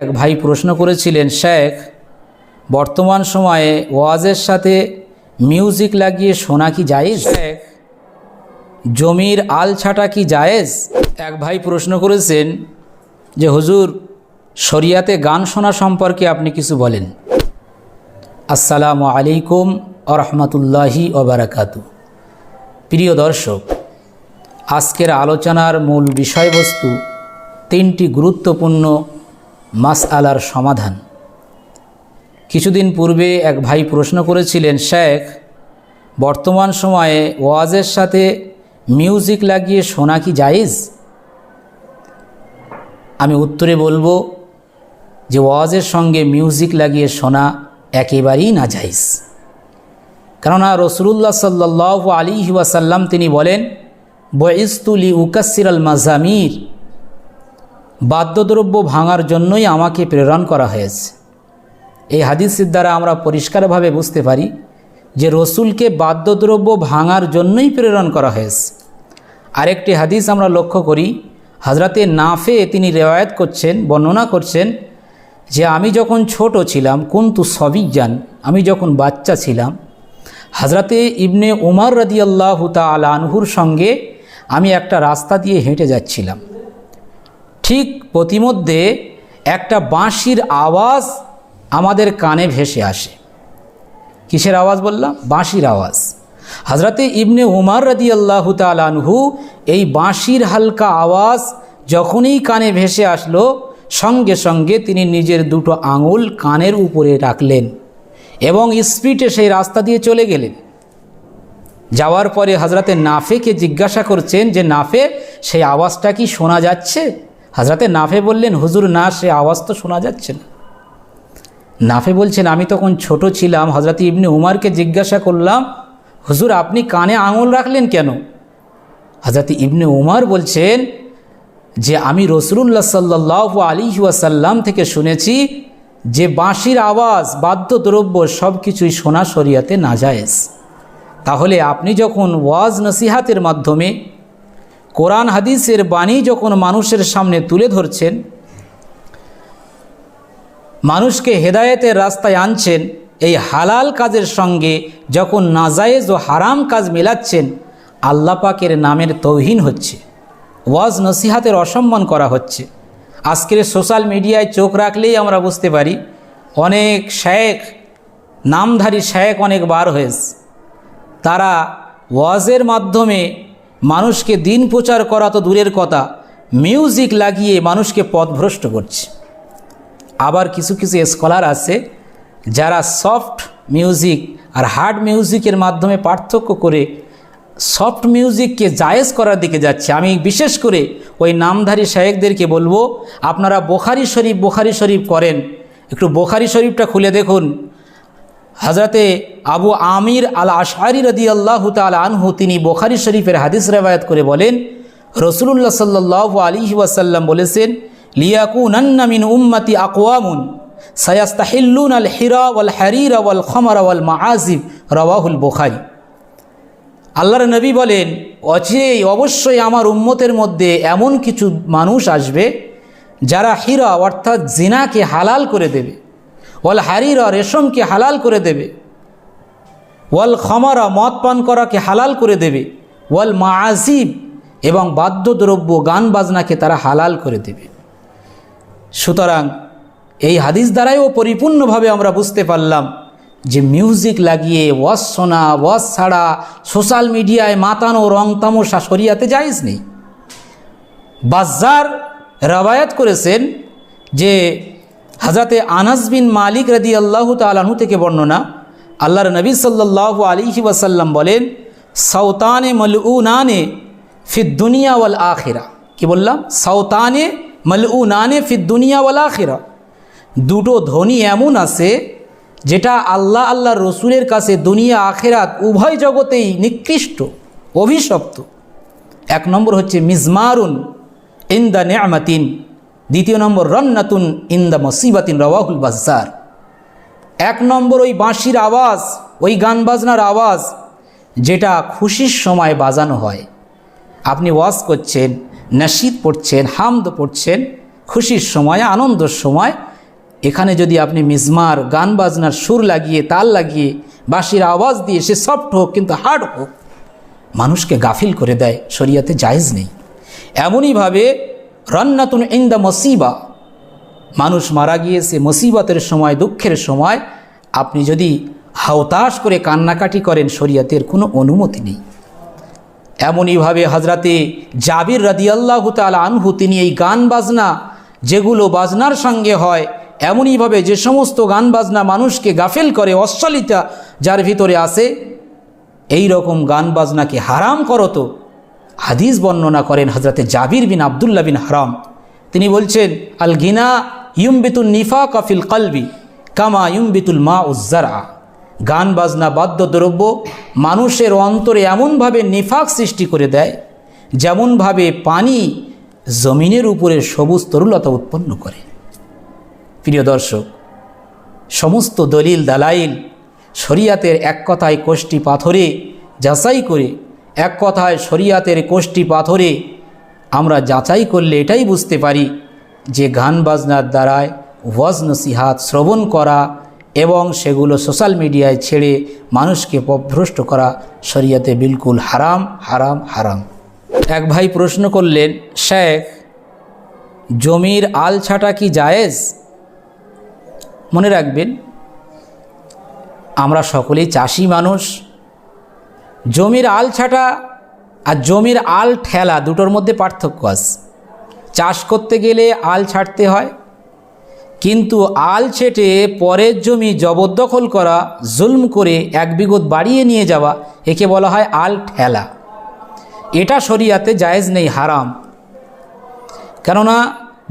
এক ভাই প্রশ্ন করেছিলেন শেখ বর্তমান সময়ে ওয়াজের সাথে মিউজিক লাগিয়ে শোনা কি জায়েজ? শেখ জমির আল ছাটা কি জায়েজ? এক ভাই প্রশ্ন করেছেন যে হুজুর শরিয়াতে গান শোনা সম্পর্কে আপনি কিছু বলেন। আসসালামু আলাইকুম আরহামতুল্লাহি ওবরাকাতু প্রিয় দর্শক আজকের আলোচনার মূল বিষয়বস্তু তিনটি গুরুত্বপূর্ণ মাসআলার সমাধান। কিছুদিন পূর্বে এক ভাই প্রশ্ন করেছিলেন, শেখ, বর্তমান সময়ে ওয়াজের সাথে মিউজিক লাগিয়ে শোনা কি জায়েজ? আমি উত্তরে বলব যে, ওয়াজের সঙ্গে মিউজিক লাগিয়ে শোনা একেবারেই না জায়েজ। কেননা রসুল্লাহ সাল্লাহ আলী ওয়াসাল্লাম তিনি বলেন বয়স্তুলি উকাসির আল মাজামির। বাদ্যদ্রব্য ভাঙার জন্যই আমাকে প্রেরণ করা হয়েছে। এই হাদিসের দ্বারা আমরা পরিষ্কারভাবে বুঝতে পারি যে রসুলকে বাদ্যদ্রব্য ভাঙার জন্যই প্রেরণ করা হয়েছে। আরেকটি হাদিস আমরা লক্ষ্য করি হজরতে নাফে তিনি রেওয়ায়ত করছেন, বর্ণনা করছেন যে আমি যখন ছোট ছিলাম, কুন্তু সবিজ্ঞান আমি যখন বাচ্চা ছিলাম হজরতে ইবনে উমার রদিয়াল্লাহ আনহুর সঙ্গে আমি একটা রাস্তা দিয়ে হেঁটে যাচ্ছিলাম। ঠিক প্রতিমধ্যে একটা বাঁশির আওয়াজ আমাদের কানে ভেসে আসে। কিসের আওয়াজ বললাম? বাঁশির আওয়াজ। হজরতে ইবনে উমার রদি আল্লাহ তালহু এই বাঁশির হালকা আওয়াজ যখনই কানে ভেসে আসলো, সঙ্গে সঙ্গে তিনি নিজের দুটো আঙুল কানের উপরে রাখলেন এবং স্পিডে সেই রাস্তা দিয়ে চলে গেলেন। যাওয়ার পরে হজরতে নাফেকে জিজ্ঞাসা করছেন যে, নাফে, সেই আওয়াজটা কি শোনা যাচ্ছে? হজরতে নাফে বললেন, হুজুর, না, সে আওয়াজ তো শোনা যাচ্ছে না। নাফে বলছেন, আমি তখন ছোট ছিলাম হজরত ইবনে উমারকে জিজ্ঞাসা করলাম, হুজুর, আপনি কানে আঙুল রাখলেন কেন? হজরত ইবনে উমার বলছেন, যে আমি রসুল্লাহ সাল্লাহ আলী ওয়াসাল্লাম থেকে শুনেছি যে বাঁশির আওয়াজ, বাদ্যদ্রব্য সব কিছুই সোনা শরিয়াতে না যায়জ তাহলে আপনি যখন ওয়াজ নসিহাতের মাধ্যমে কোরআন হাদিসের বাণী যখন মানুষের সামনে তুলে ধরছেন, মানুষকে হেদায়েতের রাস্তায় আনছেন, এই হালাল কাজের সঙ্গে যখন নাজায়েজ ও হারাম কাজ মেলাচ্ছেন, আল্লাহ পাকের নামের তৌহিন হচ্ছে, ওয়াজ নসিহাতের অসম্মান করা হচ্ছে। আজকের সোশ্যাল মিডিয়ায় চোখ রাখলেই আমরা বুঝতে পারি, অনেক শেখ নামধারী শেখ অনেক বার হয়েছে। তারা ওয়াজের মাধ্যমে মানুষকে দিন প্রচার করা তো দূরের কথা। মিউজিক লাগিয়ে মানুষকে পথভ্রষ্ট করছে। আবার কিছু কিছু স্কলার আছে যারা সফট মিউজিক আর হার্ড মিউজিকের মাধ্যমে পার্থক্য করে সফট মিউজিককে জায়েজ করার দিকে যাচ্ছে। আমি বিশেষ করে ওই নামধারী শায়েকদেরকে বলব, আপনারা বোখারি শরীফ বোখারি শরীফ করেন একটু বোখারি শরীফটা খুলে দেখুন। হজরতে আবু আমির আল আশারি রদি আল্লাহ আনহু তিনি বোখারি শরীফের হাদিস রেবায়ত করে বলেন রসুল্লাহ সাল্লাহ আলী ওয়াসাল্লাম বলেছেন লিয়াকু নান্নামিন উম্মতি আকওয়ামুন, সায়াস্তাহিল্লুন আল হিরা ওয়াল হারিরা ওয়াল খমরা ওয়াল মাআজিব রওয়াহুল বোখারি। আল্লাহর নবী বলেন অচিরেই অবশ্যই আমার উম্মতের মধ্যে এমন কিছু মানুষ আসবে, যারা হীরা অর্থাৎ জিনাকে হালাল করে দেবে। ওয়াল হারিরা রেশমকে হালাল করে দেবে। ওয়াল খমারা মদ পান করাকে হালাল করে দেবে। ওয়াল মাআজিব এবং বাদ্যদ্রব্য গান বাজনাকে তারা হালাল করে দেবে। সুতরাং এই হাদিস দ্বারাইও পরিপূর্ণভাবে আমরা বুঝতে পারলাম যে মিউজিক লাগিয়ে ওয়াজ শোনা, ওয়াজ ছাড়া সোশ্যাল মিডিয়ায় মাতানো, রং তামশা শরিয়াতে যাইজ নেই। বাজার রবায়াত করেছেন যে হাজরতে আনাস বিন মালিক রদি আল্লাহ তালাহু থেকে বর্ণনা, আল্লাহর নবী সাল্লাহ আলিহি ওয়াসাল্লাম বলেন সৌতানে মলউনানে ফিদ দুনিয়া ওয়াল আখেরা। কি বললাম? সৌতানে মলউনানে ফিদ দুনিয়া ওয়াল আখেরা। দুটো ধ্বনি এমন আছে, যেটা আল্লাহ আল্লাহ রসুলের কাছে দুনিয়া, আখেরাত উভয় জগতেই নিকৃষ্ট, অভিশপ্ত। এক নম্বর হচ্ছে, মিজমারুন ইন্দা নেয়ামাতিন দ্বিতীয় নম্বর, রন্নাতুন ইন্দা মসিবাতিন রওয়াহুল বাজার এক নম্বর ওই বাঁশির আওয়াজ, ওই গান বাজনার আওয়াজ, যেটা খুশির সময় বাজানো হয়। আপনি ওয়াজ করছেন, নাসিদ পড়ছেন, হামদ পড়ছেন, খুশির সময়, আনন্দর সময়, এখানে যদি আপনি মিজমার গান বাজনার সুর লাগিয়ে, তাল লাগিয়ে, বাঁশির আওয়াজ দিয়ে, সে সফট হোক, কিন্তু হার্ড হোক, মানুষকে গাফিল করে দেয়, শরিয়াতে জায়েজ নেই। এমনইভাবে রন্নাতুন ইন্দা মসিবা। মানুষ মারা গিয়েছে মুসিবতের সময়, দুঃখের সময়। আপনি যদি হাওতাস করে কান্নাকাটি করেন, শরিয়াতের কোনো অনুমতি নেই। এমনইভাবে হজরতে জাবির রাদিয়াল্লাহ তাল আনহু, তিনি এই গান বাজনা যেগুলো বাজনার সঙ্গে হয়, এমনইভাবে যে সমস্ত গান বাজনা মানুষকে গাফেল করে, অশ্লীলতা যার ভিতরে আসে এই রকম গান বাজনাকে হারাম করত হাদিস বর্ণনা করেন হজরতে জাবির বিন আবদুল্লাহ বিন হারাম। তিনি বলছেন আল গিনা ইউমবিতুল নিফা কফিল কলবি কামা ইউমবিতুল মা উজ্জারা গান, বাজনা, বাদ্যদ্রব্য মানুষের অন্তরে এমনভাবে নিফাক সৃষ্টি করে দেয়, যেমনভাবে পানি জমিনের উপরে সবুজ তরুলতা উৎপন্ন করে। প্রিয় দর্শক, সমস্ত দলিল দালাইল শরিয়াতের এক কথায় কোষ্টি পাথরে যাচাই করে এক কথায় শরিয়াতের কোষ্টি পাথরে আমরা যাচাই করলে এটাই বুঝতে পারি যে গান বাজনার দ্বারায় ওয়াজ নসিহাত শ্রবণ করা এবং সেগুলো সোশ্যাল মিডিয়ায় ছেড়ে মানুষকে পভ্রষ্ট করা শরিয়াতে বিলকুল হারাম হারাম হারাম। এক ভাই প্রশ্ন করলেন, শেখ, জমির আল ছাটা কি জায়েজ? মনে রাখবেন, আমরা সকলেই চাষি মানুষ। জমির আল ছাটা আর জমির আল ঠেলা দুটোর মধ্যে পার্থক্য আছে। চাষ করতে গেলে আল ছাড়তে হয়, কিন্তু আল ছেটে পরের জমি জবরদখল করা, জুলম করে এক বিগত বাড়িয়ে নিয়ে যাওয়া, একে বলা হয় আল ঠেলা। এটা শরিয়াতে জায়েজ নেই, হারাম। কেননা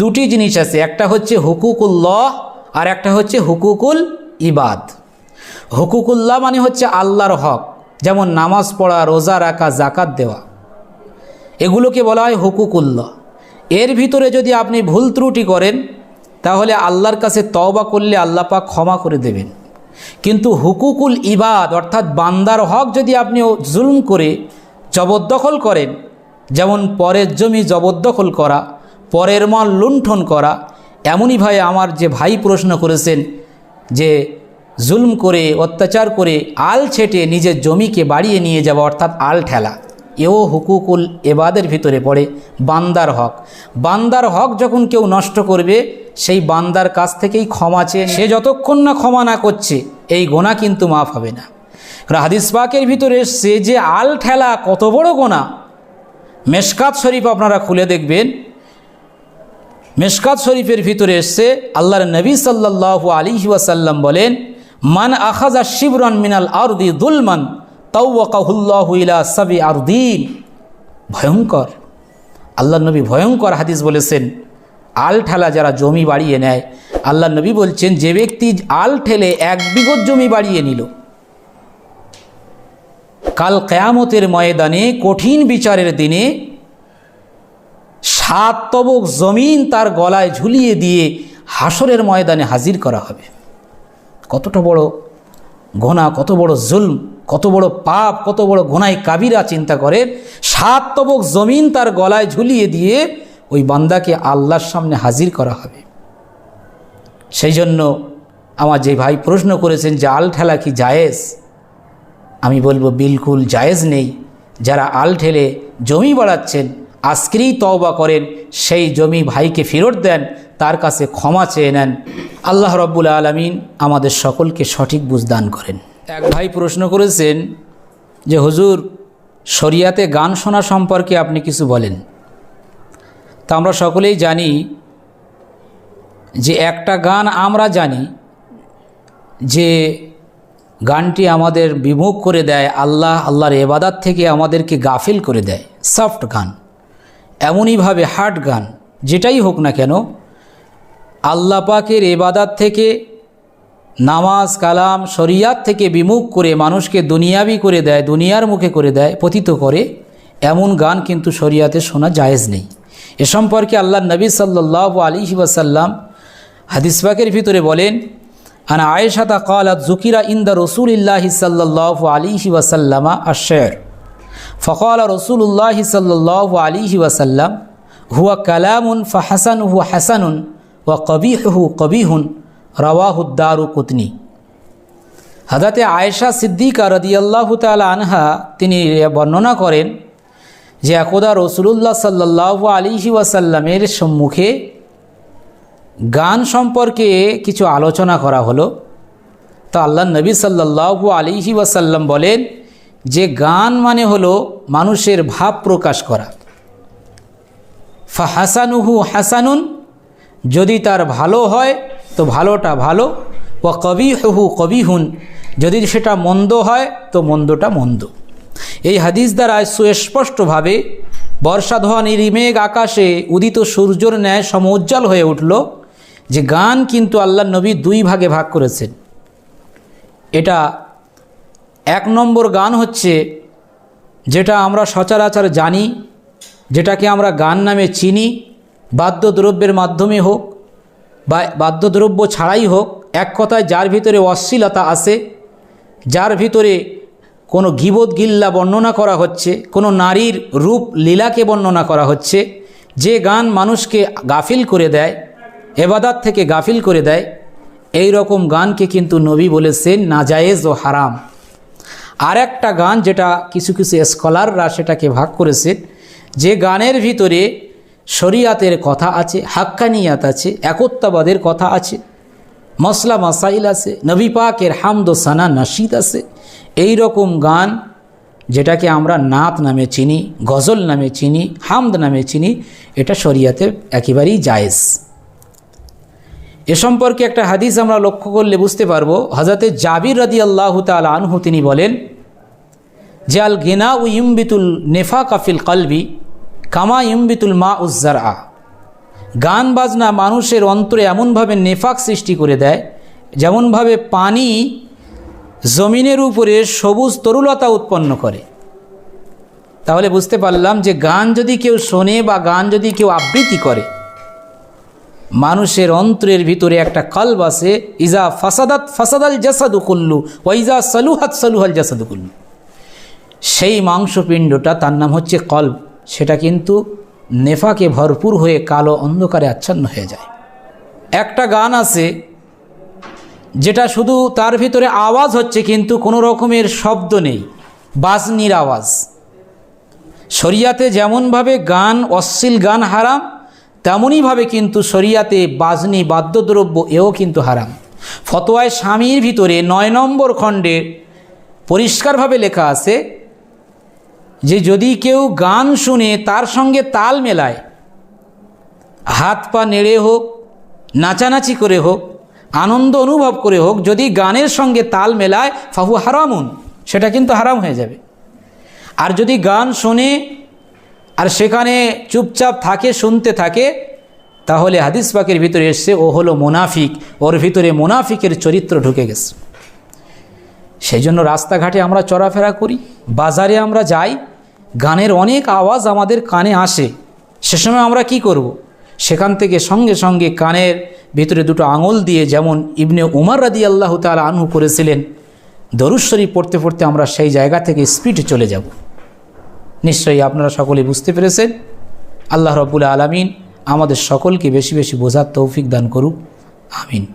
দুটি জিনিস আছে, একটা হচ্ছে হুকুকুল্লাহ আর একটা হচ্ছে হুকুকুল ইবাদ। হুকুকুল্লাহ মানে হচ্ছে আল্লাহর হক। যেমন নামাজ পড়া, রোজা রাখা জাকাত দেওয়া। এগুলোকে বলা হয় হুকুকুল্লাহ। এর ভিতরে যদি আপনি ভুল ত্রুটি করেন, তাহলে আল্লাহর কাছে তওবা করলে আল্লাহ পাক ক্ষমা করে দেবেন। কিন্তু হুকুকুল ইবাদ, অর্থাৎ বান্দার হক যদি আপনি জুলুম করে জবরদখল করেন, যেমন পরের জমি জবরদখল করা, পরের মাল লুণ্ঠন করা, এমনই ভাই আমার যে ভাই প্রশ্ন করেছেন যে জুলম করে, অত্যাচার করে আল ছেটে নিজের জমিকে বাড়িয়ে নিয়ে যাওয়া অর্থাৎ আল ঠেলা। এও হুকুকুল এবাদের ভিতরে পড়ে বান্দার হক। বান্দার হক যখন কেউ নষ্ট করবে, সেই বান্দার কাছ থেকেই ক্ষমা চেয়ে সে যতক্ষণ না ক্ষমা না করছে, এই গোনা কিন্তু মাফ হবে না। হাদিস পাকের ভিতরে এসছে যে আল ঠেলা কত বড় গোনা। মেশকাত শরীফ আপনারা খুলে দেখবেন। মেশকাত শরীফের ভিতরে এসছে, আল্লাহর নবী সাল্লাহ আলী ওয়াসাল্লাম বলেন মান আখাজা শিবরন মিনাল আরদি দুলমান তাউকাহুল্লাহ ইলা সাবি আরদিন। ভয়ঙ্কর। আল্লাহ নবী ভয়ঙ্কর হাদিস বলেছেন, আল ঠেলা যারা জমি বাড়িয়ে নেয় আল্লাহ নবী বলছেন, যে ব্যক্তি আল ঠেলে এক বিগত জমি বাড়িয়ে নিল, কাল কেয়ামতের ময়দানে কঠিন বিচারের দিনে সাত তবক জমিন তার গলায় ঝুলিয়ে দিয়ে হাসরের ময়দানে হাজির করা হবে। কতটা বড় গোনা কত বড় জুলম, কত বড় পাপ, কত বড় গোনায় কাবিরা চিন্তা করেন সাত তবক জমিন তার গলায় ঝুলিয়ে দিয়ে ওই বান্দাকে আল্লাহর সামনে হাজির করা হবে। সেই জন্য আমার যে ভাই প্রশ্ন করেছেন যে আল ঠেলা কি জায়েজ? আমি বলব বিলকুল জায়েজ নেই। যারা আল ঠেলে জমি বাড়াচ্ছেন আজকেই তওবা করেন, সেই জমি ভাইকে ফেরত দেন তার কাছে ক্ষমা চেয়ে নেন। আল্লাহ রব্বুল আলমিন আমাদের সকলকে সঠিক বুঝদান করেন। এক ভাই প্রশ্ন করেছেন যে, হুজুর, শরিয়াতে গান শোনা সম্পর্কে আপনি কিছু বলেন? তা আমরা সকলেই জানি যে, একটা গান আমরা জানি যে, গানটি আমাদের বিমুখ করে দেয়, আল্লাহ আল্লাহর এবাদাত থেকে আমাদেরকে গাফিল করে দেয়। সফট গান, এমনইভাবে হার্ড গান, যেটাই হোক না কেন আল্লাহ পাকের এবাদাত থেকে, নামাজ, কালাম, শরিয়াত থেকে বিমুখ করে মানুষকে দুনিয়াবি করে দেয়, দুনিয়ার মুখে করে দেয়, পতিত করে, এমন গান কিন্তু শরিয়াতে শোনা জায়েজ নেই। এ সম্পর্কে আল্লাহ নবী সাল্লাহ আলী ওয়াসাল্লাম হাদিস পাকের ভিতরে বলেন, আনা আয়েশাতা কালাত জুকিরা ইন্দা রসুলিল্লাহি সাল্লাহ আলিহি ওয়াসাল্লামা আশের ফকাল রসুল্লাহি সাল্লাহ আলী ওয়াসাল্লাম, হুয়া কালামুন ফাহাসান হু হাসানুন। ওয়া কবিহু কবিহুন রওয়াহুদ্দারু কুতনি। হাদাতে আয়েশা সিদ্দিকা রদিয়াল্লাহ তাল আনহা তিনি বর্ণনা করেন যে, একদা রসুলুল্লাহ সাল্লাহ আলিহি ওয়াসাল্লামের সম্মুখে গান সম্পর্কে কিছু আলোচনা করা হলো। তো আল্লাহ নবী সাল্লাহ আলিহি ওয়াসাল্লাম বলেন যে, গান মানে হলো মানুষের ভাব প্রকাশ করা। ফা হাসানুহু হাসানুন যদি তার ভালো হয়, তো ভালোটা ভালো। ও কবি হহু কবি হুন যদি সেটা মন্দ হয়, তো মন্দটা মন্দ। এই হাদিস দ্বারা সুস্পষ্টভাবে বর্ষাধোয়া নিরিমেঘ আকাশে উদিত সূর্যর ন্যায় সমুজ্জ্বল হয়ে উঠল যে গান কিন্তু আল্লাহ নবী দুই ভাগে ভাগ করেছেন। এটা এক নম্বর গান হচ্ছে যেটা আমরা সচরাচর জানি, যেটাকে আমরা গান নামে চিনি। বাদ্যদ্রব্যের মাধ্যমে হোক বা বাদ্যদ্রব্য ছাড়াই হোক, এক কথায় যার ভিতরে অশ্লীলতা আছে, যার ভিতরে কোনো গিবোধ গিল্লা বর্ণনা করা হচ্ছে, কোনো নারীর রূপ লীলাকে বর্ণনা করা হচ্ছে, যে গান মানুষকে গাফিল করে দেয়, এবাদাত থেকে গাফিল করে দেয়, এই রকম গানকে কিন্তু নবী বলেছেন নাজায়েজ ও হারাম। আর একটা গান যেটা কিছু কিছু স্কলাররা সেটাকে ভাগ করেছেন, যে গানের ভিতরে শরিয়াতের কথা আছে, হাক্কানিয়াত আছে, একত্বাবাদের কথা আছে মশলা মাসাইল আছে, নবী পাকের হামদ সানা নাসিদ আছে। এই রকম গান যেটাকে আমরা নাত নামে চিনি, গজল নামে চিনি, হামদ নামে চিনি, এটা শরিয়াতে একেবারেই জায়েজ। এ সম্পর্কে একটা হাদিস আমরা লক্ষ্য করলে বুঝতে পারব। হজরতে জাবির রাদি আল্লাহ তাল আনহু তিনি বলেন যে আল গেনা উ ইম্বিতুল নেফা কাফিল কালবি কামা ইম্বিতুল মা উজ্জার আ গান বাজনা মানুষের অন্তরে এমনভাবে নেফাক সৃষ্টি করে দেয়, যেমনভাবে পানি জমিনের উপরে সবুজ তরুলতা উৎপন্ন করে। তাহলে বুঝতে পারলাম যে গান যদি কেউ শোনে বা গান যদি কেউ আবৃত্তি করে, মানুষের অন্তরের ভিতরে একটা কলব আছে, ইজা ফাসাদাত ফাসাদাল জাসাদু কুল্লু ওয়াইজা সালুহাত সালুহাল জাসাদু কুল্লু। সেই মাংসপিণ্ডটা তার নাম হচ্ছে কল্ব। সেটা কিন্তু নেফাকে ভরপুর হয়ে কালো অন্ধকারে আচ্ছন্ন হয়ে যায়। একটা গান আছে, যেটা শুধু তার ভিতরে আওয়াজ হচ্ছে, কিন্তু কোনো রকমের শব্দ নেই, বাজনির আওয়াজ। শরিয়াতে যেমনভাবে গান, অশ্লীল গান হারাম, তেমনইভাবে কিন্তু শরিয়াতে বাজনি, বাদ্যদ্রব্য, এও কিন্তু হারাম। ফতোয়ায় স্বামীর ভিতরে নয় নম্বর খণ্ডে পরিষ্কারভাবে লেখা আছে যে যদি কেউ গান শুনে তার সঙ্গে তাল মেলায়, হাত পা নেড়ে হোক, নাচানাচি করে হোক, আনন্দ অনুভব করে হোক, যদি গানের সঙ্গে তাল মেলায়, ফাহু হারামুন, সেটা কিন্তু হারাম হয়ে যাবে। আর যদি গান শোনে, আর সেখানে চুপচাপ থাকে, শুনতে থাকে, তাহলে হাদিস পাকের ভিতরে এসছে, ও হলো মোনাফিক, ওর ভিতরে মোনাফিকের চরিত্র ঢুকে গেছে। সেই জন্য রাস্তাঘাটে আমরা চলাফেরা করি, বাজারে আমরা যাই গানের অনেক আওয়াজ আমাদের কানে আসে। সে সময় আমরা কি করব। সেখান থেকে সঙ্গে সঙ্গে কানের ভিতরে দুটো আঙুল দিয়ে যেমন ইবনে উমার রাদি আল্লাহ তালা আনহু করেছিলেন দরুশ্বরী পড়তে পড়তে আমরা সেই জায়গা থেকে স্পিডে চলে যাব। নিশ্চয়ই আপনারা সকলে বুঝতে পেরেছেন? আল্লাহ রবুল আলমিন আমাদের সকলকে বেশি বেশি বোঝার তৌফিক দান করুক। আমিন।